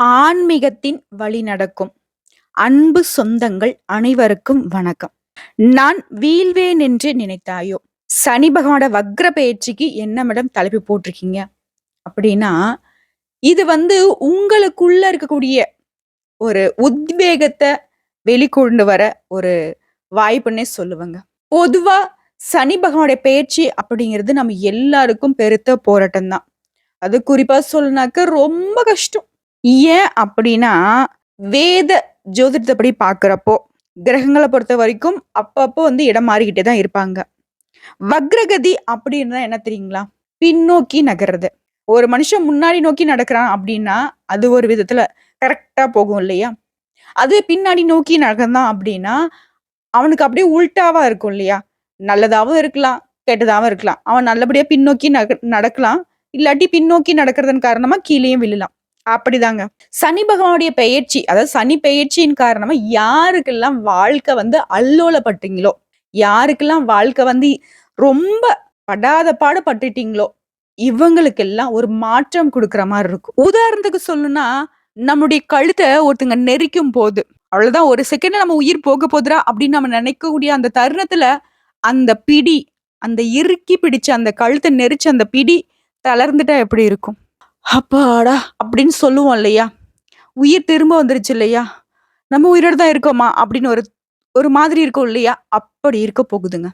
ஆன்மீகத்தின் வழி நடக்கும். அன்பு சொந்தங்கள் அனைவருக்கும் வணக்கம். நான் வீழ்வேன் என்று நினைத்தாயோ? சனி பகவானோட வக்ர பயிற்சிக்கு என்ன மேடம் தலைப்பு போட்டிருக்கீங்க? அப்படின்னா இது வந்து உங்களுக்குள்ள இருக்கக்கூடிய ஒரு உத்வேகத்தை வெளிக்கொண்டு வர ஒரு வாய்ப்புன்னே சொல்லுவாங்க. பொதுவா சனி பகவானுடைய பயிற்சி அப்படிங்கிறது நம்ம எல்லாருக்கும் பெருத்த போராட்டம் தான் அது குறிப்பா சொல்லினாக்க ரொம்ப கஷ்டம். ஏன் அப்படின்னா வேத ஜோதிடத்தைப்படி பார்க்குறப்போ கிரகங்களை பொறுத்த வரைக்கும் அப்பப்போ வந்து இடம் மாறிக்கிட்டே தான் இருப்பாங்க. வக்ரகதி அப்படின்னா என்ன தெரியுங்களா? பின்னோக்கி நகர்றது. ஒரு மனுஷன் முன்னாடி நோக்கி நடக்கிறான் அப்படின்னா அது ஒரு விதத்துல கரெக்டா போகும் இல்லையா? அது பின்னாடி நோக்கி நகர்ந்தான் அப்படின்னா அவனுக்கு அப்படியே உள்டாவா இருக்கும் இல்லையா? நல்லதாகவும் இருக்கலாம் கெட்டதாகவும் இருக்கலாம். அவன் நல்லபடியா பின்னோக்கி நக நடக்கலாம். இல்லாட்டி பின்னோக்கி நடக்கிறதன் காரணமா கீழேயும் விழலாம். அப்படிதாங்க. சனி பகவானுடைய பெயர்ச்சி அதாவது சனி பெயர்ச்சியின் காரணமா யாருக்கெல்லாம் வாழ்க்கை வந்து அல்லோலப்பட்டீங்களோ யாருக்கெல்லாம் வாழ்க்கை வந்து ரொம்ப படாத பாடு பட்டுட்டீங்களோ இவங்களுக்கெல்லாம் ஒரு மாற்றம் கொடுக்குற மாதிரி இருக்கும். உதாரணத்துக்கு சொல்லணும்னா நம்முடைய கழுத்தை ஒருத்தங்க நெரிக்கும் போது அவ்வளவுதான் ஒரு செகண்ட் நம்ம உயிர் போக போதுரா அப்படின்னு நம்ம நினைக்கக்கூடிய அந்த தருணத்துல அந்த பிடி அந்த இறுக்கி பிடிச்ச அந்த கழுத்தை நெரிச்ச அந்த பிடி தளர்ந்துட்டா எப்படி இருக்கும்? அப்பாடா அப்படின்னு சொல்லுவோம் இல்லையா? உயிர் திரும்ப வந்துருச்சு இல்லையா? நம்ம உயிரோட தான் இருக்கோமா? அப்படின்னு ஒரு ஒரு மாதிரி இருக்கும் இல்லையா? அப்படி இருக்க போகுதுங்க.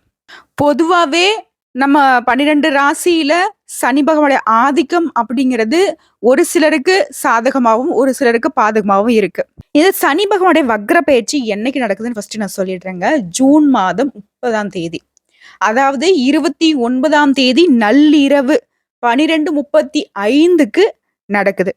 பொதுவாகவே நம்ம பன்னிரெண்டு ராசியில சனி பகவானுடைய ஆதிக்கம் அப்படிங்கிறது ஒரு சிலருக்கு சாதகமாகவும் ஒரு சிலருக்கு பாதகமாகவும் இருக்கு. இது சனி பகவானுடைய வக்ர பயிற்சி என்னைக்கு நடக்குதுன்னு ஃபர்ஸ்ட் நான் சொல்லிடுறேங்க. ஜூன் மாதம் முப்பதாம் தேதி. அதாவது இருபத்தி ஒன்பதாம் தேதி நள்ளிரவு பனிரெண்டு முப்பத்தி ஐந்துக்கு நடக்குது.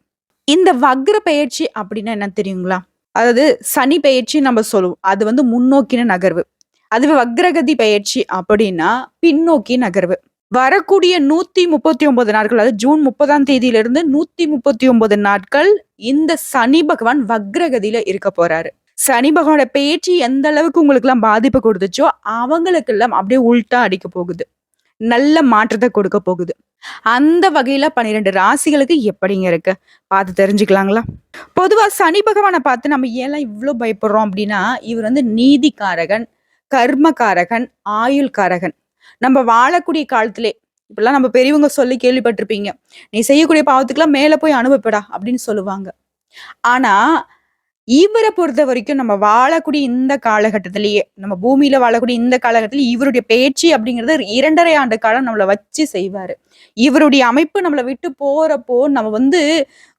இந்த வக்ர பயிற்சி அப்படின்னா என்ன தெரியுங்களா? அதாவது சனி பயிற்சி நம்ம சொல்லுவோம். அது வந்து முன்னோக்கின நகர்வு. அதுவே வக்ரகதி பயிற்சி அப்படின்னா பின்னோக்கி நகர்வு. வரக்கூடிய நூத்தி முப்பத்தி ஒன்பது நாட்கள் அதாவது ஜூன் முப்பதாம் தேதியிலிருந்து நூத்தி முப்பத்தி ஒன்பது நாட்கள் இந்த சனி பகவான் வக்ரகதியில இருக்க போறாரு. சனி பகவானோட பேச்சு எந்த அளவுக்கு உங்களுக்கு எல்லாம் பாதிப்பு கொடுத்துச்சோ அவங்களுக்கு எல்லாம் அப்படியே உள்டா அடிக்க போகுது. நல்ல மாற்றத்தை கொடுக்க போகுது. அந்த வகையில பன்னிரெண்டு ராசிகளுக்கு எப்படிங்க இருக்கு? பார்த்து தெரிஞ்சுக்கலாங்களா? பொதுவா சனி பகவானை பார்த்து நம்ம ஏன் இவ்வளோ பயப்படுறோம் அப்படின்னா இவர் வந்து நீதிக்காரகன் கர்மகாரகன் ஆயுள்காரகன். நம்ம வாழக்கூடிய காலத்திலே இப்பெல்லாம் நம்ம பெரியவங்க சொல்லி கேள்விப்பட்டிருப்பீங்க. நீ செய்யக்கூடிய பாவத்துக்கெல்லாம் மேல போய் அனுபவப்படா அப்படின்னு சொல்லுவாங்க. ஆனா இவரை பொறுத்த வரைக்கும் நம்ம வாழக்கூடிய இந்த காலகட்டத்திலேயே நம்ம பூமியில வாழக்கூடிய இந்த காலகட்டத்தில் இவருடைய பேச்சு அப்படிங்கிறது இரண்டரை ஆண்டு காலம் நம்மளை வச்சு செய்வாரு. இவருடைய அமைப்பு நம்மளை விட்டு போறப்போ நம்ம வந்து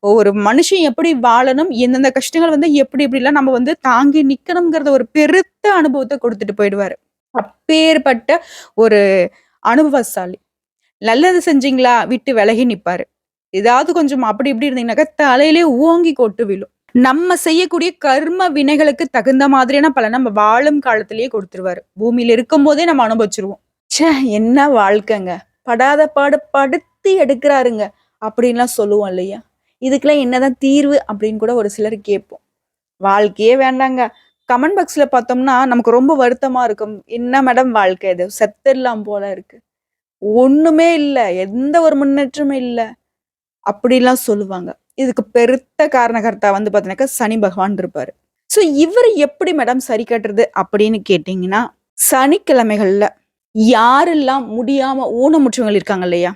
ஒரு மனுஷன் எப்படி வாழணும் எந்தெந்த கஷ்டங்கள் வந்து எப்படி எப்படிலாம் நம்ம வந்து தாங்கி நிக்கணுங்கிறத ஒரு பெருத்த அனுபவத்தை கொடுத்துட்டு போயிடுவாரு. அப்பேற்பட்ட ஒரு அனுபவசாலி. நல்லது செஞ்சீங்களா? விட்டு விலகி நிப்பாரு. ஏதாவது கொஞ்சம் அப்படி இப்படி இருந்தீங்கன்னாக்கா தலையிலே ஓங்கி கொட்டு விழும். நம்ம செய்யக்கூடிய கர்ம வினைகளுக்கு தகுந்த மாதிரியான பலன் நம்ம வாழும் காலத்திலேயே கொடுத்துருவாரு. பூமியில இருக்கும் போதே நம்ம அனுபவிச்சிருவோம். ச்சே என்ன வாழ்க்கைங்க? படாத பாடு படுத்தி எடுக்கிறாருங்க அப்படின்லாம் சொல்லுவோம் இல்லையா? இதுக்கெல்லாம் என்னதான் தீர்வு அப்படின்னு கூட ஒரு சிலர் கேட்போம். வாழ்க்கையே வேண்டாங்க. கமெண்ட் பாக்ஸ்ல பார்த்தோம்னா நமக்கு ரொம்ப வருத்தமா இருக்கும். என்ன மேடம் வாழ்க்கை இது? செத்துடலாம் போல இருக்கு. ஒண்ணுமே இல்லை. எந்த ஒரு முன்னேற்றமும் இல்லை. அப்படிலாம் சொல்லுவாங்க. இதுக்கு பெருத்த காரணகர்த்தா வந்து பார்த்தீங்கன்னாக்கா சனி பகவான் இருப்பார். ஸோ இவர் எப்படி மேடம் சரி கட்டுறது அப்படின்னு கேட்டிங்கன்னா சனிக்கிழமைகள்ல யாரெல்லாம் முடியாமல் ஊனமுற்றவங்க இருக்காங்க இல்லையா?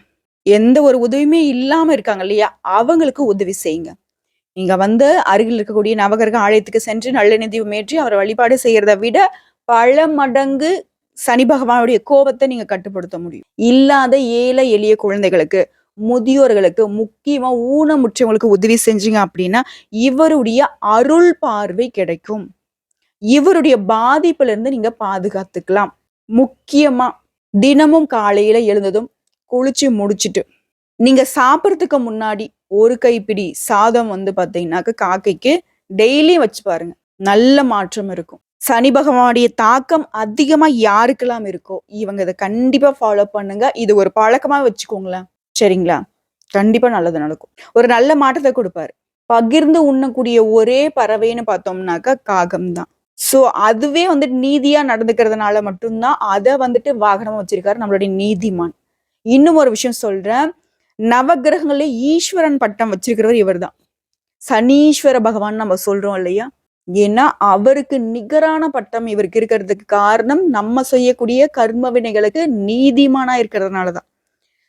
எந்த ஒரு உதவியுமே இல்லாமல் இருக்காங்க இல்லையா? அவங்களுக்கு உதவி செய்யுங்க. நீங்க வந்து அருகில் இருக்கக்கூடிய நவகரக ஆலயத்துக்கு சென்று நல்லெண்ணெய் மேற்றி அவரை வழிபாடு செய்கிறத விட பல மடங்கு சனி பகவானுடைய கோபத்தை நீங்கள் கட்டுப்படுத்த முடியும். இல்லாத ஏழை எளிய குழந்தைகளுக்கு முதியோர்களுக்கு முக்கியமாக ஊனமுற்றவங்களுக்கு உதவி செஞ்சீங்க அப்படின்னா இவருடைய அருள் பார்வை கிடைக்கும். இவருடைய பாதிப்புல இருந்து நீங்க பாதுகாத்துக்கலாம். முக்கியமா தினமும் காலையில எழுந்ததும் குளிச்சு முடிச்சிட்டு நீங்க சாப்பிட்றதுக்கு முன்னாடி ஒரு கைப்பிடி சாதம் வந்து பார்த்தீங்கன்னாக்க காக்கைக்கு டெய்லியும் வச்சு பாருங்க. நல்ல மாற்றம் இருக்கும். சனி பகவானுடைய தாக்கம் அதிகமா யாருக்கெல்லாம் இருக்கோ இவங்க இதை கண்டிப்பா ஃபாலோ பண்ணுங்க. இது ஒரு பழக்கமா வச்சுக்கோங்களேன். சரிங்களா? கண்டிப்பா நல்லது நடக்கும். ஒரு நல்ல மாற்றத்தை கொடுப்பாரு. பகிர்ந்து உண்ணக்கூடிய ஒரே பறவைன்னு பார்த்தோம்னாக்கா காகம் தான். ஸோ அதுவே வந்துட்டு நீதியா நடந்துக்கிறதுனால மட்டும்தான் அதை வந்துட்டு வாகனமா வச்சிருக்காரு நம்மளுடைய நீதிமான். இன்னும் ஒரு விஷயம் சொல்றேன். நவகிரகங்களே ஈஸ்வரன் பட்டம் வச்சிருக்கிறவர் இவர் தான் சனீஸ்வர பகவான் நம்ம சொல்றோம் இல்லையா? ஏன்னா அவருக்கு நிகரான பட்டம் இவருக்கு இருக்கிறதுக்கு காரணம் நம்ம செய்யக்கூடிய கர்ம வினைகளுக்கு நீதிமானா இருக்கிறதுனாலதான்.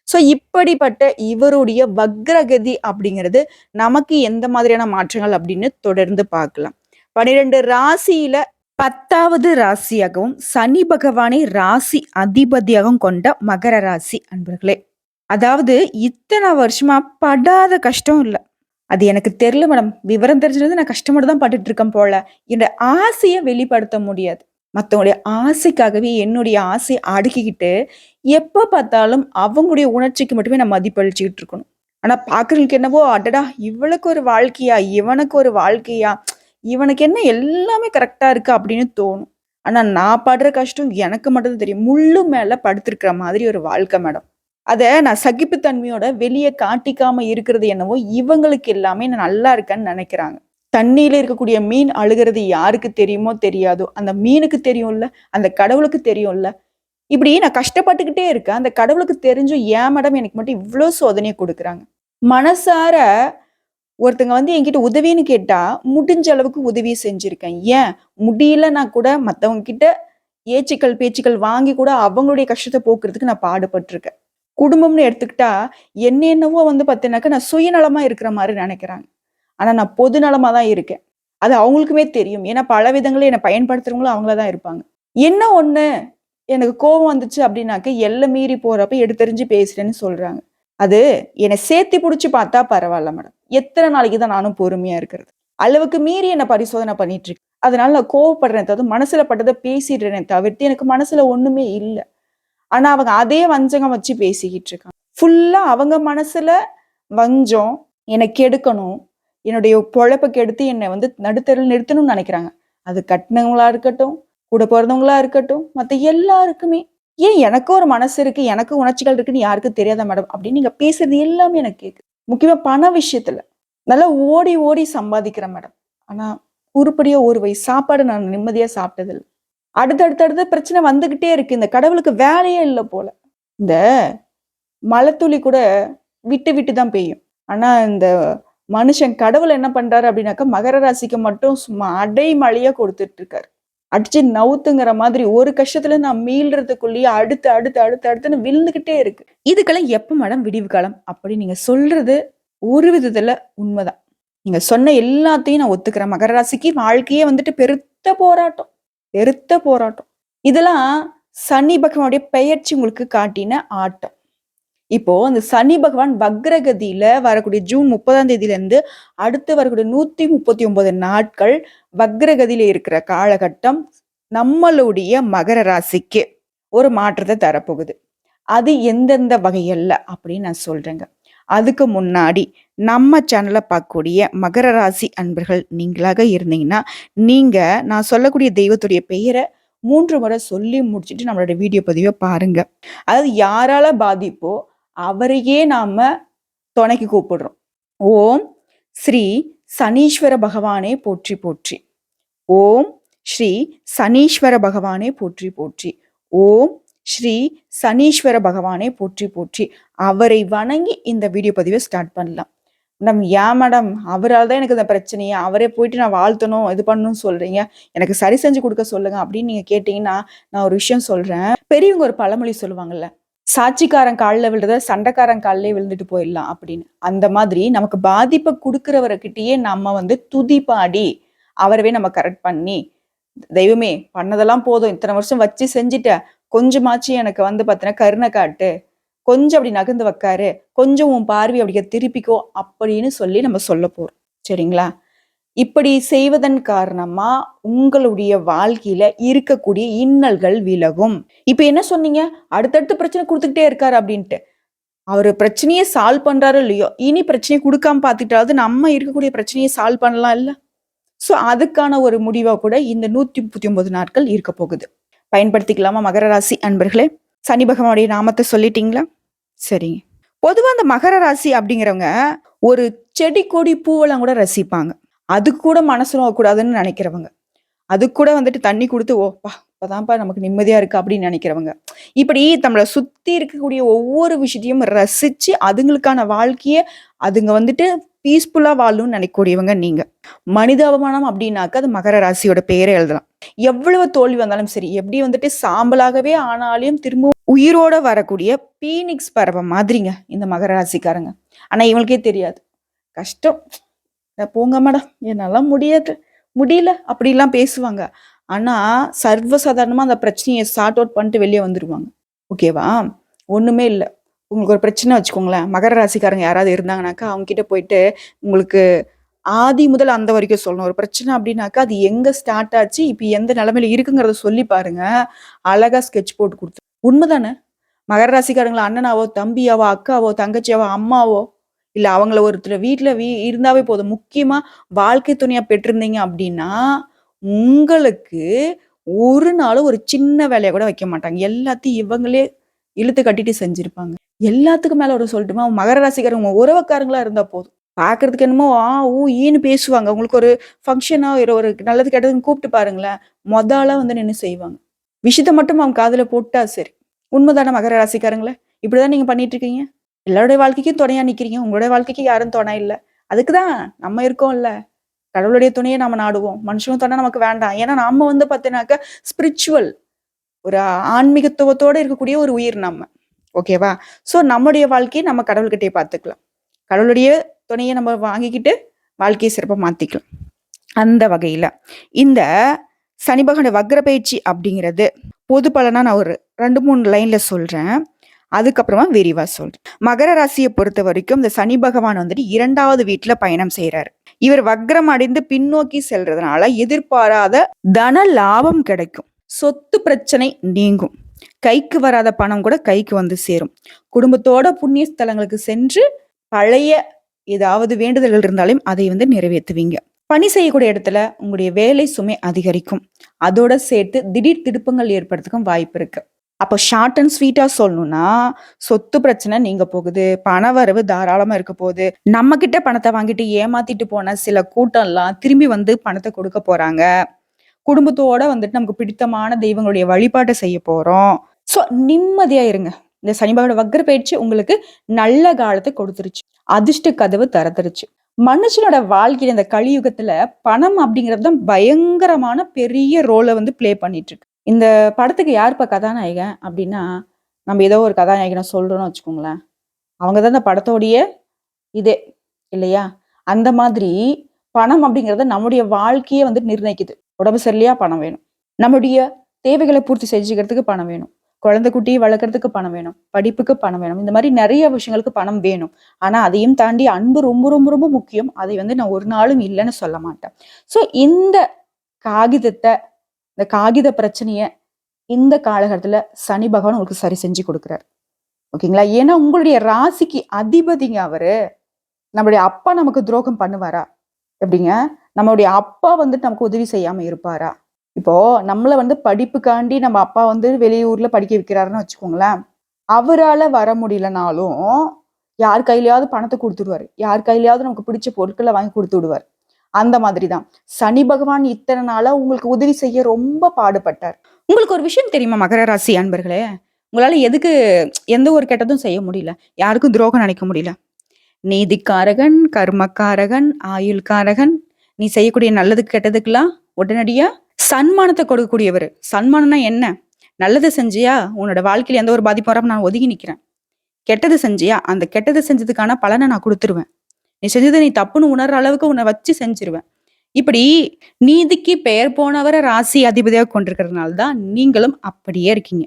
ஸோ இப்படிப்பட்ட இவருடைய வக்ரகதி அப்படிங்கிறது நமக்கு எந்த மாதிரியான மாற்றங்கள் அப்படின்னு தொடர்ந்து பார்க்கலாம். பனிரெண்டு ராசியில பத்தாவது ராசியாகவும் சனி பகவானை ராசி அதிபதியாகவும் கொண்ட மகர ராசி அன்பர்களே. அதாவது இத்தனை வருஷமா படாத கஷ்டம் இல்லை. அது எனக்கு தெரியல மேடம். விவரம் தெரிஞ்சது நான் கஷ்டப்பட்டு தான் பட்டுட்டு இருக்கேன் போல. என்ற ஆசையை வெளிப்படுத்த முடியாது. மற்றவங்களுடைய ஆசைக்காகவே என்னுடைய ஆசையை அடுக்கிக்கிட்டு எப்போ பார்த்தாலும் அவங்களுடைய உணர்ச்சிக்கு மட்டுமே நான் மதிப்பளிச்சுக்கிட்டு இருக்கணும். ஆனால் பார்க்குறவங்களுக்கு என்னவோ அடடா இவளுக்கு ஒரு வாழ்க்கையா இவனுக்கு ஒரு வாழ்க்கையா இவனுக்கு என்ன எல்லாமே கரெக்டாக இருக்கு அப்படின்னு தோணும். ஆனால் நான் படுற கஷ்டம் எனக்கு மட்டும் தெரியும். முள்ளு மேலே படுத்திருக்கிற மாதிரி ஒரு வாழ்க்கை மேடம். அதை நான் சகிப்புத்தன்மையோட வெளியே காட்டிக்காமல் இருக்கிறது என்னவோ இவங்களுக்கு எல்லாமே நான் நல்லா இருக்கேன்னு நினைக்கிறாங்க. தண்ணியில் இருக்கக்கூடிய மீன் அழுகிறது யாருக்கு தெரியுமோ தெரியாதோ. அந்த மீனுக்கு தெரியும்ல அந்த கடவுளுக்கு தெரியும்ல. இப்படி நான் கஷ்டப்பட்டுக்கிட்டே இருக்கேன். அந்த கடவுளுக்கு தெரிஞ்சும் ஏன் மேடம் எனக்கு மட்டும் இவ்வளோ சோதனையை கொடுக்குறாங்க? மனசார ஒருத்தங்க வந்து என்கிட்ட உதவின்னு கேட்டா முடிஞ்ச அளவுக்கு உதவி செஞ்சுருக்கேன். ஏன்? முடியலன்னா கூட மற்றவங்க கிட்ட ஏச்சுக்கள் பேச்சுக்கள் வாங்கி கூட அவங்களுடைய கஷ்டத்தை போக்குறதுக்கு நான் பாடுபட்டிருக்கேன். குடும்பம்னு எடுத்துக்கிட்டா என்னென்னவோ வந்து பார்த்தீங்கன்னாக்கா நான் சுயநலமாக இருக்கிற மாதிரி நினைக்கிறாங்க. ஆனால் நான் பொது நலமாக தான் இருக்கேன். அது அவங்களுக்குமே தெரியும். ஏன்னா பல விதங்களில் என்னை பயன்படுத்துறவங்களும் அவங்கள தான் இருப்பாங்க. என்ன ஒன்று எனக்கு கோபம் வந்துச்சு அப்படின்னாக்க எல்லை மீறி போகிறப்ப எடுத்தறிஞ்சு பேசுகிறேன்னு சொல்கிறாங்க அது என்னை சேர்த்தி பிடிச்சி பார்த்தா பரவாயில்ல மேடம். எத்தனை நாளைக்கு தான் நானும் பொறுமையாக இருக்கிறது. அளவுக்கு மீறி என்னை பரிசோதனை பண்ணிட்டு இருக்கு அதனால நான் கோவப்படுறேன் தவிர மனசுல பட்டதை பேசிடுறேனே தவிர்த்து எனக்கு மனசுல ஒண்ணுமே இல்லை. ஆனா அவங்க அதே வஞ்சகம் வச்சு பேசிக்கிட்டு இருக்காங்க. ஃபுல்லா அவங்க மனசுல வஞ்சம் என்னை கெடுக்கணும் என்னுடைய பொழப்பை கெடுத்து என்னை வந்து நடுத்தரில் நிறுத்தணும்னு நினைக்கிறாங்க. அது கட்டினவங்களா இருக்கட்டும் கூட பிறந்தவங்களா இருக்கட்டும் மற்ற எல்லாருக்குமே. ஏன் எனக்கும் ஒரு மனசு இருக்கு எனக்கு உணர்ச்சிகள் இருக்குன்னு யாருக்கும் தெரியாத மேடம் அப்படின்னு நீங்க பேசுறது எல்லாமே எனக்கு கேட்குது முக்கியமா பண விஷயத்துல. நல்லா ஓடி ஓடி சம்பாதிக்கிறேன் மேடம். ஆனா உருப்படியா ஒரு வயசு சாப்பாடு நான் நிம்மதியா சாப்பிட்டதில்லை. அடுத்தடுத்தடுத்த பிரச்சனை வந்துகிட்டே இருக்கு. இந்த கடவுளுக்கு வேலையே இல்லை போல. இந்த மழைத்துளி கூட விட்டு விட்டு தான் பெய்யும். ஆனா இந்த மனுஷன் கடவுள் என்ன பண்றாரு அப்படின்னாக்கா மகர ராசிக்கு மட்டும் சும்மா அடைமழையா கொடுத்துட்டு இருக்காரு அடிச்சு நவுத்துங்கிற மாதிரி ஒரு கஷ்டத்துல நான் மீள்றதுக்குள்ளேயே அடுத்து அடுத்து அடுத்து அடுத்துன்னு விழுந்துகிட்டே இருக்கு. இதுக்கெல்லாம் எப்ப மேடம் விடிவு காலம்? அப்படி நீங்க சொல்றது ஒரு விதத்துல உண்மைதான். நீங்க சொன்ன எல்லாத்தையும் நான் ஒத்துக்கிறேன். மகர ராசிக்கு வாழ்க்கையே வந்துட்டு பெருத்த போராட்டம். பெருத்த போராட்டம். இதெல்லாம் சனி பகவானுடைய பெயர்ச்சி உங்களுக்கு காட்டின ஆட்டம். இப்போ அந்த சனி பகவான் வக்ரகதியில வரக்கூடிய ஜூன் முப்பதாம் தேதியில இருந்து அடுத்து வரக்கூடிய நூத்தி முப்பத்தி ஒன்பது நாட்கள் வக்ரகதியில இருக்கிற காலகட்டம் நம்மளுடைய மகர ராசிக்கு ஒரு மாற்றத்தை தரப்போகுது. அது எந்தெந்த வகையல்ல அப்படின்னு நான் சொல்றேங்க. அதுக்கு முன்னாடி நம்ம சேனலை பார்க்கக்கூடிய மகர ராசி அன்பர்கள் நீங்களாக இருந்தீங்கன்னா நீங்க நான் சொல்லக்கூடிய தெய்வத்துடைய பெயரை மூன்று முறை சொல்லி முடிச்சுட்டு நம்மளோட வீடியோ பதிவை பாருங்க. அதாவது யாரால பாதிப்போ அவரையே நாம துணைக்கு கூப்பிடுறோம். ஓம் ஸ்ரீ சனீஸ்வர பகவானே போற்றி போற்றி. ஓம் ஸ்ரீ சனீஸ்வர பகவானே போற்றி போற்றி. ஓம் ஸ்ரீ சனீஸ்வர பகவானே போற்றி போற்றி. அவரை வணங்கி இந்த வீடியோ பதிவை ஸ்டார்ட் பண்ணலாம். மேடம் ஏன் மேடம் அவரால் தான் எனக்கு இந்த பிரச்சனையே. அவரே போயிட்டு நான் வாழ்த்தணும் இது பண்ணணும்னு சொல்கிறீங்க எனக்கு சரி செஞ்சு கொடுக்க சொல்லுங்க அப்படின்னு நீங்கள் கேட்டிங்கன்னா நான் ஒரு விஷயம் சொல்கிறேன் பெரியவங்க ஒரு பழமொழி சொல்லுவாங்கல்ல சாட்சிக்காரன் காலில் விழுறத சண்டைக்காரன் காலிலே விழுந்துட்டு போயிடலாம் அப்படின்னு. அந்த மாதிரி நமக்கு பாதிப்பை கொடுக்குறவர்கிட்டயே நம்ம வந்து துதி பாடி அவரவே நம்ம கரெக்ட் பண்ணி தெய்வமே பண்ணதெல்லாம் போதும். இத்தனை வருஷம் வச்சு செஞ்சுட்ட. கொஞ்சமாச்சு எனக்கு வந்து பார்த்தீங்கன்னா கருணை காட்டு. கொஞ்சம் அப்படி நகர்ந்து வைக்காரு. கொஞ்சம் உன் பார்வை அப்படியே திருப்பிக்கோ அப்படின்னு சொல்லி நம்ம சொல்ல போறோம். சரிங்களா? இப்படி செய்வதன் காரணமா உங்களுடைய வாழ்க்கையில இருக்கக்கூடிய இன்னல்கள் விலகும். இப்ப என்ன சொன்னீங்க? அடுத்தடுத்து பிரச்சனை கொடுத்துக்கிட்டே இருக்காரு அப்படின்ட்டு. அவர் பிரச்சனையை சால்வ் பண்றாரோ இல்லையோ இனி பிரச்சனையை கொடுக்காம பார்த்துட்டாவது நம்ம இருக்கக்கூடிய பிரச்சனையை சால்வ் பண்ணலாம் இல்ல? ஸோ அதுக்கான ஒரு முடிவா கூட இந்த நூத்தி முப்பத்தி ஒன்பது நாட்கள் இருக்க போகுது. பயன்படுத்திக்கலாமா மகர ராசி அன்பர்களே? சனி பகவானுடைய நாமத்தை சொல்லிட்டீங்களா? சரிங்க பொதுவாக அந்த மகர ராசி அப்படிங்கிறவங்க ஒரு செடி கொடி பூவெல்லாம் கூட ரசிப்பாங்க. அதுக்கு கூட மனசு கூடாதுன்னு நினைக்கிறவங்க. அதுக்கு கூட வந்துட்டு தண்ணி கொடுத்து ஓப்பா இப்போதான்ப்பா நமக்கு நிம்மதியா இருக்கு அப்படின்னு நினைக்கிறவங்க. இப்படி நம்மளை சுத்தி இருக்கக்கூடிய ஒவ்வொரு விஷயத்தையும் ரசிச்சு அதுங்களுக்கான வாழ்க்கைய அதுங்க வந்துட்டு பீஸ்ஃபுல்லா வாழணும்னு நினைக்கக்கூடியவங்க நீங்க. அவமானம் அப்படின்னாக்க அது மகர ராசியோட பேரை எழுதலாம். எவ்வளவு தோல்வி வந்தாலும் சரி எப்படி வந்துட்டு சாம்பலாகவே ஆனாலும் திரும்ப உயிரோட வரக்கூடிய பீனிக்ஸ் பறவை மாதிரிங்க இந்த மகர ராசிக்காரங்க. ஆனா இவங்களுக்கே தெரியாது. கஷ்டம். போங்க மேடம் என்னால் முடியாது. முடியல. அப்படிலாம் பேசுவாங்க. ஆனால் சர்வசாதாரணமாக அந்த பிரச்சனையை சார்ட் அவுட் பண்ணிட்டு வெளியே வந்துடுவாங்க ஓகேவா ஒன்றுமே இல்லை. உங்களுக்கு ஒரு பிரச்சனை வச்சுக்கோங்களேன். மகர ராசிக்காரங்க யாராவது இருந்தாங்கனாக்கா அவங்ககிட்ட போயிட்டு உங்களுக்கு ஆதி முதல் அந்த வரைக்கும் சொல்லணும். ஒரு பிரச்சனை அப்படின்னாக்கா அது எங்கே ஸ்டார்ட் ஆச்சு இப்போ எந்த நிலமையில இருக்குங்கிறத சொல்லி பாருங்க. அழகா ஸ்கெட்ச் போட்டு கொடுத்து. உண்மைதானே? மகர ராசிக்காரங்களா அண்ணனாவோ தம்பியாவோ அக்காவோ தங்கச்சியாவோ அம்மாவோ இல்லை அவங்கள ஒருத்தர் வீட்டில் வீ இருந்தாவே போதும். முக்கியமாக வாழ்க்கை துணையாக பெற்றிருந்தீங்க அப்படின்னா உங்களுக்கு ஒரு நாளும் ஒரு சின்ன வேலையை கூட வைக்க மாட்டாங்க. எல்லாத்தையும் இவங்களே இழுத்து கட்டிட்டு செஞ்சிருப்பாங்க. எல்லாத்துக்கும் மேலே ஒரு சொல்லட்டுமா? மகர ராசிக்காரங்க உறவக்காரங்களா இருந்தால் போதும். பார்க்கறதுக்கு என்னமோ ஆ ஊ ஈன்னு பேசுவாங்க. உங்களுக்கு ஒரு ஃபங்க்ஷனாக ஒரு நல்லது கெட்டதுன்னு கூப்பிட்டு பாருங்களேன். மொதலாக வந்து நின்று செய்வாங்க. விஷயத்த மட்டும் அவங்க காதில் போட்டா சரி. உண்மைதானே மகர ராசிக்காரங்களே? இப்படிதான் நீங்கள் பண்ணிட்டு இருக்கீங்க? எல்லாருடைய வாழ்க்கைக்கும் துணையா நிக்கிறீங்க. உங்களுடைய வாழ்க்கைக்கு யாரும் துணை இல்லை. அதுக்குதான் நம்ம இருக்கோம்ல. கடவுளுடைய துணையை நம்ம நாடுவோம். மனுஷனும் துணை நமக்கு வேண்டாம். ஏன்னா நம்ம வந்து பார்த்தீங்கன்னாக்க ஸ்பிரிச்சுவல் ஒரு ஆன்மீகத்துவத்தோட இருக்கக்கூடிய ஒரு உயிர் நம்ம. ஓகேவா ஸோ நம்முடைய வாழ்க்கையை நம்ம கடவுள்கிட்டே பார்த்துக்கலாம் கடவுளுடைய துணையை நம்ம வாங்கிக்கிட்டு வாழ்க்கையை சிறப்பாக மாத்திக்கலாம். அந்த வகையில. இந்த சனி பகவான வக்ர பயிற்சி அப்படிங்கிறது பொது பலனா நான் ஒரு ரெண்டு மூணு லைன்ல சொல்றேன். அதுக்கப்புறமா விரிவா சொல்றேன் மகர ராசியை பொறுத்த வரைக்கும் இந்த சனி பகவான் வந்துட்டு இரண்டாவது வீட்டுல பயணம் செய்யறாரு இவர் வக்ரம் அடைந்து பின்னோக்கி செல்றதுனால எதிர்பாராத தன லாபம் கிடைக்கும். சொத்து பிரச்சனை நீங்கும். கைக்கு வராத பணம் கூட கைக்கு வந்து சேரும். குடும்பத்தோட புண்ணிய ஸ்தலங்களுக்கு சென்று பழைய ஏதாவது வேண்டுதல்கள் இருந்தாலும் அதை வந்து நிறைவேற்றுவீங்க. பணி செய்யக்கூடிய இடத்துல உங்களுடைய வேலை சுமை அதிகரிக்கும். அதோட சேர்த்து திடீர் திருப்பங்கள் ஏற்படுறதுக்கும் வாய்ப்பு இருக்கு. அப்போ ஷார்ட் அண்ட் ஸ்வீட்டாக சொல்லணும்னா சொத்து பிரச்சனை நீங்க போகுது பண வரவு தாராளமாக இருக்க போகுது. நம்ம கிட்ட பணத்தை வாங்கிட்டு ஏமாத்திட்டு போன சில கூட்டம்லாம் திரும்பி வந்து பணத்தை கொடுக்க போறாங்க. குடும்பத்தோட வந்துட்டு நமக்கு பிடித்தமான தெய்வங்களுடைய வழிபாட்டை செய்ய போறோம். ஸோ நிம்மதியா இருங்க. இந்த சனிபாவோட வக்ர பயிற்சி உங்களுக்கு நல்ல காலத்தை கொடுத்துருச்சு. அதிர்ஷ்ட கதவு திறந்துருச்சு. மனுஷனோட வாழ்க்கையில இந்த கலியுகத்துல பணம் அப்படிங்கிறது தான் பயங்கரமான பெரிய ரோலை வந்து ப்ளே பண்ணிட்டு இருக்கு. இந்த படத்துக்கு யார் இப்போ கதாநாயகன் அப்படின்னா நம்ம ஏதோ ஒரு கதாநாயகனை சொல்கிறோன்னு வச்சுக்கோங்களேன். அவங்க தான் இந்த படத்தோடைய இதே இல்லையா? அந்த மாதிரி பணம் அப்படிங்கிறது நம்முடைய வாழ்க்கையை வந்து நிர்ணயிக்குது. உடம்பு சரியில்லையா? பணம் வேணும். நம்முடைய தேவைகளை பூர்த்தி செஞ்சுக்கிறதுக்கு பணம் வேணும். குழந்தை குட்டியை வளர்க்குறதுக்கு பணம் வேணும். படிப்புக்கு பணம் வேணும். இந்த மாதிரி நிறைய விஷயங்களுக்கு பணம் வேணும். ஆனால் அதையும் தாண்டி அன்பு ரொம்ப ரொம்ப ரொம்ப முக்கியம். அதை வந்து நான் ஒரு நாளும் இல்லைன்னு சொல்ல மாட்டேன். ஸோ இந்த காகிதத்தை இந்த காகித பிரச்சனையை இந்த காலகட்டத்தில் சனி பகவான் உங்களுக்கு சரி செஞ்சு கொடுக்குறாரு. ஓகேங்களா? ஏன்னா உங்களுடைய ராசிக்கு அதிபதிங்க அவரு. நம்மளுடைய அப்பா நமக்கு துரோகம் பண்ணுவாரா? எப்படிங்க? நம்மளுடைய அப்பா வந்துட்டு நமக்கு உதவி செய்யாம இருப்பாரா? இப்போ நம்மளை வந்து படிப்புக்காண்டி நம்ம அப்பா வந்து வெளியூர்ல படிக்க வைக்கிறாருன்னு வச்சுக்கோங்களேன். அவரால வர முடியலனாலும் யார் கையிலயாவது பணத்தை கொடுத்துடுவாரு. யார் கையிலயாவது நமக்கு பிடிச்ச பொருட்களை வாங்கி கொடுத்து விடுவார். அந்த மாதிரி தான் சனி பகவான் இத்தனை நாளா உங்களுக்கு உதவி செய்ய ரொம்ப பாடுபட்டார். உங்களுக்கு ஒரு விஷயம் தெரியுமா மகர ராசி அன்பர்களே? உங்களால எதுக்கு எந்த ஒரு கெட்டதும் செய்ய முடியல. யாருக்கும் துரோகம் நினைக்க முடியல. நீதிக்காரகன் கர்மக்காரகன் ஆயுள்காரகன் நீ செய்யக்கூடிய நல்லதுக்கு கெட்டதுக்கெல்லாம் உடனடியா சன்மானத்தை கொடுக்கக்கூடியவர். சன்மானம்னா என்ன? நல்லதை செஞ்சியா? உன்னோட வாழ்க்கையில எந்த ஒரு பாதிப்பு வராம நான் ஒதுங்கி நிக்கிறேன். கெட்டது செஞ்சியா? அந்த கெட்டது செஞ்சதுக்கான பலனை நான் கொடுத்துருவேன். நீ செஞ்சதை நீ தப்புன்னு உணர்ற அளவுக்கு உன்னை வச்சு செஞ்சிருவேன். இப்படி நீதிக்கு பெயர் போனவரை ராசி அதிபதியாக கொண்டிருக்கிறதுனால தான் நீங்களும் அப்படியே இருக்கீங்க.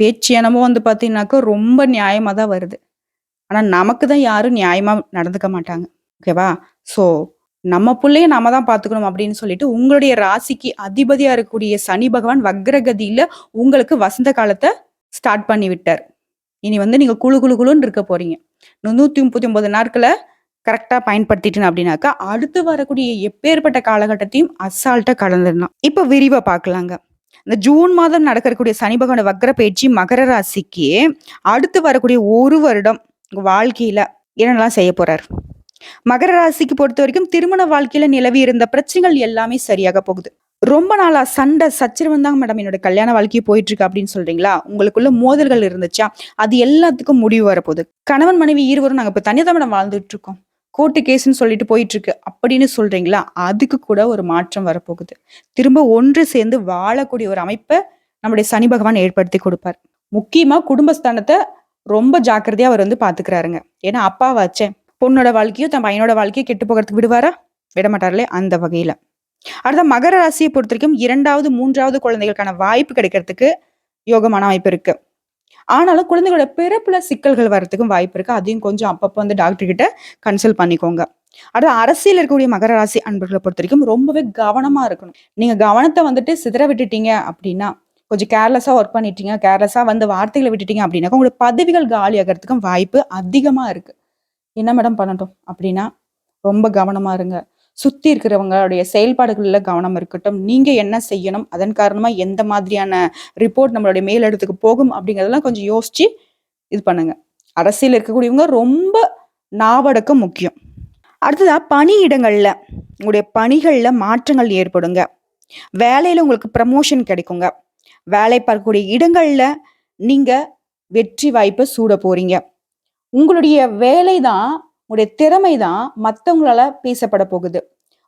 பேச்சு என்னமோ வந்து பார்த்தீங்கன்னாக்கா ரொம்ப நியாயமா தான் வருது. ஆனா நமக்கு தான் யாரும் நியாயமா நடந்துக்க மாட்டாங்க. ஓகேவா ஸோ நம்ம பிள்ளைய நாம தான் பார்த்துக்கணும் அப்படின்னு சொல்லிட்டு உங்களுடைய ராசிக்கு அதிபதியா இருக்கக்கூடிய சனி பகவான் வக்ரகதியில உங்களுக்கு வசந்த காலத்தை ஸ்டார்ட் பண்ணி விட்டார் இனி வந்து நீங்க குழு குழு குழுன்னு இருக்க போறீங்க. நூற்றி நூத்தி முப்பத்தி ஒன்பது நாட்களை கரெக்டாக பயன்படுத்திட்டேன் அப்படின்னாக்கா அடுத்து வரக்கூடிய எப்பேற்பட்ட காலகட்டத்தையும் அசால்ட்டாக கடந்துடலாம் இப்போ விரிவாக பார்க்கலாங்க. இந்த ஜூன் மாதம் நடக்கக்கூடிய சனி பகவான வக்ர பயிற்சி மகர ராசிக்கு அடுத்து வரக்கூடிய ஒரு வருடம் உங்கள் வாழ்க்கையில் என்னெல்லாம் செய்ய போகிறார் மகர ராசிக்கு பொறுத்த வரைக்கும் திருமண வாழ்க்கையில நிலவி இருந்த பிரச்சனைகள் எல்லாமே சரியாக போகுது. ரொம்ப நாளா சண்டை சச்சரவம் தாங்க மேடம் என்னோட கல்யாண வாழ்க்கையை போயிட்டு இருக்கு அப்படின்னு சொல்றீங்களா? உங்களுக்குள்ள மோதல்கள் இருந்துச்சா? அது எல்லாத்துக்கும் முடிவு வரப்போகுது. கணவன் மனைவி இருவரும் நாங்க இப்போ தனியாக தான் மேடம் வாழ்ந்துட்டு இருக்கோம். கோர்ட்டு கேஸ்ன்னு சொல்லிட்டு போயிட்டு இருக்கு அப்படின்னு சொல்றீங்களா? அதுக்கு கூட ஒரு மாற்றம் வரப்போகுது. திரும்ப ஒன்று சேர்ந்து வாழக்கூடிய ஒரு அமைப்பை நம்முடைய சனி பகவான் ஏற்படுத்தி கொடுப்பார். முக்கியமா குடும்பஸ்தானத்தை ரொம்ப ஜாக்கிரதையா அவர் வந்து பாத்துக்கிறாருங்க. ஏன்னா அப்பா வச்சேன் பொண்ணோட வாழ்க்கையும் தன் பையனோட வாழ்க்கையோ கெட்டு போகிறதுக்கு விடுவாரா? விட அந்த வகையில. அடுத்த மகர ராசியை பொறுத்த வரைக்கும் இரண்டாவது மூன்றாவது குழந்தைகளுக்கான வாய்ப்பு கிடைக்கிறதுக்கு யோகமான அமைப்பு இருக்கு. ஆனாலும் குழந்தைகளோட பிறப்புல சிக்கல்கள் வரத்துக்கும் வாய்ப்பு இருக்கு. அதையும் கொஞ்சம் அப்பப்போ வந்து டாக்டர் கிட்ட கன்சல்ட் பண்ணிக்கோங்க. அடுத்து அரசியல் இருக்கக்கூடிய மகர ராசி அன்பர்களை பொறுத்த வரைக்கும் ரொம்பவே கவனமா இருக்கணும். நீங்க கவனத்தை வந்துட்டு சிதற விட்டுட்டீங்க அப்படின்னா கொஞ்சம் கேர்லெஸ்ஸாக ஒர்க் பண்ணிட்டீங்க கேர்லெஸ்ஸாக வந்து வார்த்தைகளை விட்டுட்டீங்க அப்படின்னாக்கா உங்களோட பதவிகள் காலி ஆகிறதுக்கும் வாய்ப்பு அதிகமாக இருக்குது என்ன மேடம் பண்ணட்டும்? அப்படின்னா ரொம்ப கவனமாக இருங்க. சுற்றி இருக்கிறவங்களுடைய செயல்பாடுகளில் கவனம் இருக்கட்டும். நீங்கள் என்ன செய்யணும்? அதன் காரணமாக எந்த மாதிரியான ரிப்போர்ட் நம்மளுடைய மேலிடத்துக்கு போகும் அப்படிங்கிறதெல்லாம் கொஞ்சம் யோசித்து இது பண்ணுங்க. அரசியல் இருக்கக்கூடியவங்க ரொம்ப நாவடக்கம் முக்கியம். அடுத்ததாக பணியிடங்களில் உங்களுடைய பணிகளில் மாற்றங்கள் ஏற்படுங்க. வேலையில் உங்களுக்கு ப்ரமோஷன் கிடைக்குங்க. வேலை பார்க்கக்கூடிய இடங்களில் நீங்கள் வெற்றி வாய்ப்பை சூட போகிறீங்க உங்களுடைய வேலை தான் உங்களுடைய திறமை தான் மற்றவங்களால பேசப்பட போகுது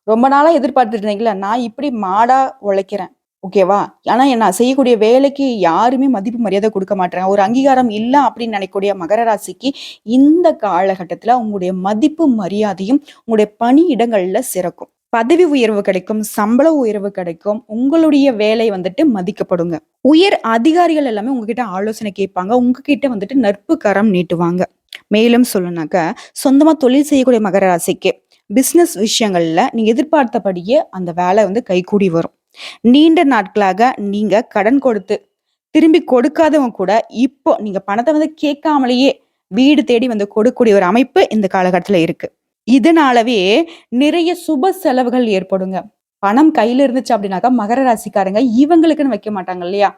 ரொம்ப நாளாக எதிர்பார்த்துட்டு இருந்தீங்களா நான் இப்படி மாடா உழைக்கிறேன். ஓகேவா ஆனா நான் செய்யக்கூடிய வேலைக்கு யாருமே மதிப்பு மரியாதை கொடுக்க மாட்டேறாங்க ஒரு அங்கீகாரம் இல்லை அப்படின்னு நினைக்கக்கூடிய மகர ராசிக்கு இந்த காலகட்டத்துல உங்களுடைய மதிப்பு மரியாதையும் உங்களுடைய பணி இடங்கள்ல சிறக்கும். பதவி உயர்வு கிடைக்கும் சம்பள உயர்வு கிடைக்கும் உங்களுடைய வேலை வந்துட்டு மதிக்கப்படுங்க. உயர் அதிகாரிகள் எல்லாமே உங்ககிட்ட ஆலோசனை கேட்பாங்க உங்ககிட்ட வந்துட்டு நட்பு கரம் நீட்டுவாங்க. மேலும் சொல்லணுனாக்க சொந்தமாக தொழில் செய்யக்கூடிய மகர ராசிக்கு பிஸ்னஸ் விஷயங்களில் நீங்கள் எதிர்பார்த்தபடியே அந்த வேலை வந்து கைகூடி வரும். நீண்ட நாட்களாக நீங்கள் கடன் கொடுத்து திரும்பி கொடுக்காதவங்க கூட இப்போ நீங்கள் பணத்தை வந்து கேட்காமலேயே வீடு தேடி வந்து கொடுக்கக்கூடிய ஒரு அமைப்பு இந்த காலகட்டத்தில் இருக்குது இதனாலவே நிறைய சுப செலவுகள் ஏற்படுங்க. பணம் கையில் இருந்துச்சு அப்படின்னாக்கா மகர ராசிக்காரங்க இவங்களுக்குன்னு வைக்க மாட்டாங்க இல்லையா?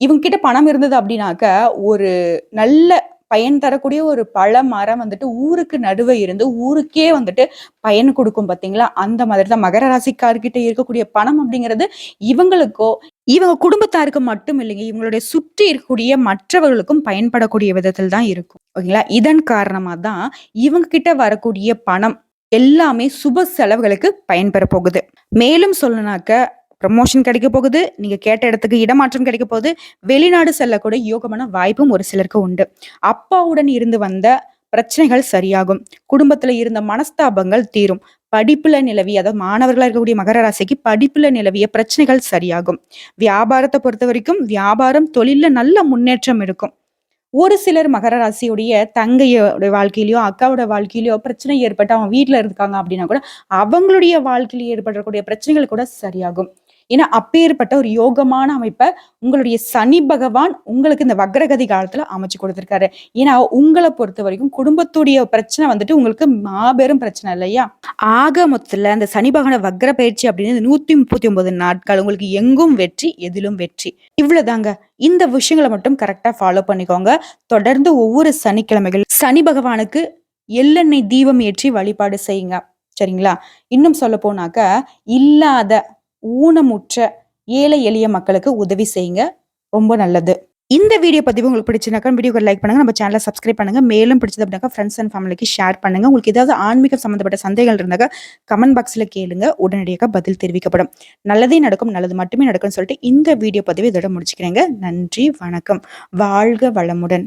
இவங்க கிட்ட பணம் இருந்தது அப்படின்னாக்க ஒரு நல்ல பயன் தரக்கூடிய ஒரு பழ மரம் வந்துட்டு ஊருக்கு நடுவே இருந்து ஊருக்கே வந்துட்டு பயன் கொடுக்கும் பாத்தீங்களா? அந்த மாதிரி தான் மகர ராசிக்கார்கிட்ட இருக்கக்கூடிய பணம் அப்படிங்கிறது இவங்களுக்கோ இவங்க குடும்பத்தாருக்கு மட்டும் இல்லைங்க. இவங்களுடைய சுற்றி இருக்கக்கூடிய மற்றவர்களுக்கும் பயன்படக்கூடிய விதத்தில் தான் இருக்கும். ஓகேங்களா? இதன் காரணமா தான் இவங்க கிட்ட வரக்கூடிய பணம் எல்லாமே சுப செலவுகளுக்கு பயன்பெற போகுது மேலும் சொல்லனாக்க ப்ரமோஷன் கிடைக்க போகுது. நீங்க கேட்ட இடத்துக்கு இடமாற்றம் கிடைக்க போகுது. வெளிநாடு செல்லக்கூடிய யோகமான வாய்ப்பும் ஒரு சிலருக்கு உண்டு. அப்பாவுடன் இருந்து வந்த பிரச்சனைகள் சரியாகும். குடும்பத்துல இருந்த மனஸ்தாபங்கள் தீரும். படிப்புல நிலவி அதாவது மாணவர்களாக இருக்கக்கூடிய மகர ராசிக்கு படிப்புல நிலவிய பிரச்சனைகள் சரியாகும். வியாபாரத்தை பொறுத்த வரைக்கும் வியாபாரம் தொழில நல்ல முன்னேற்றம் இருக்கும் ஒரு சிலர் மகர ராசியுடைய தங்கையோட வாழ்க்கையிலயோ அக்காவோட வாழ்க்கையிலயோ பிரச்சனை ஏற்பட்டு அவங்க வீட்டுல இருக்காங்க அப்படின்னா கூட அவங்களுடைய வாழ்க்கையில ஏற்படக்கூடிய பிரச்சனைகள் கூட சரியாகும். ஏன்னா அப்பேற்பட்ட ஒரு யோகமான அமைப்பை உங்களுடைய சனி பகவான் உங்களுக்கு இந்த வக்ரகதி காலத்துல அமைச்சு கொடுத்துருக்காரு. ஏன்னா உங்களை பொறுத்த வரைக்கும் குடும்பத்துடைய பிரச்சனை வந்துட்டு உங்களுக்கு மாபெரும் பிரச்சனை இல்லையா? ஆக மொத்தத்துல அந்த சனி பகவான வக்ர பயிற்சி அப்படின்னு நூத்தி முப்பத்தி ஒன்பது நாட்கள் உங்களுக்கு எங்கும் வெற்றி எதிலும் வெற்றி. இவ்வளவுதாங்க. இந்த விஷயங்களை மட்டும் கரெக்டா ஃபாலோ பண்ணிக்கோங்க. தொடர்ந்து ஒவ்வொரு சனிக்கிழமைகள் சனி பகவானுக்கு எள்ளெண்ணெய் தீபம் ஏற்றி வழிபாடு செய்யுங்க. சரிங்களா? இன்னும் சொல்ல போனாக்க இல்லாத ஊனமுற்ற ஏழை எளிய மக்களுக்கு உதவி செய்யுங்க. ரொம்ப நல்லது. இந்த வீடியோ பதிவு உங்களுக்கு பிடிச்சிருந்தாக்கா வீடியோக்கு லைக் பண்ணுங்க. நம்ம சேனலை சப்ஸ்கிரைப் பண்ணுங்க. மேலும் பிடிச்சது அப்படின்னாக்கா ஃப்ரெண்ட்ஸ் அண்ட் ஃபேமிலிக்கு ஷேர் பண்ணுங்க. உங்களுக்கு ஏதாவது ஆன்மீகம் சம்மந்தப்பட்ட சந்தேகங்கள் இருந்தாக்கா கமெண்ட் பாக்ஸில் கேளுங்க. உடனடியாக பதில் தெரிவிக்கப்படும். நல்லதே நடக்கும் நல்லது மட்டுமே நடக்கும்னு சொல்லிட்டு இந்த வீடியோ பதிவு இதோட முடிச்சுக்கிறேங்க. நன்றி வணக்கம். வாழ்க வளமுடன்.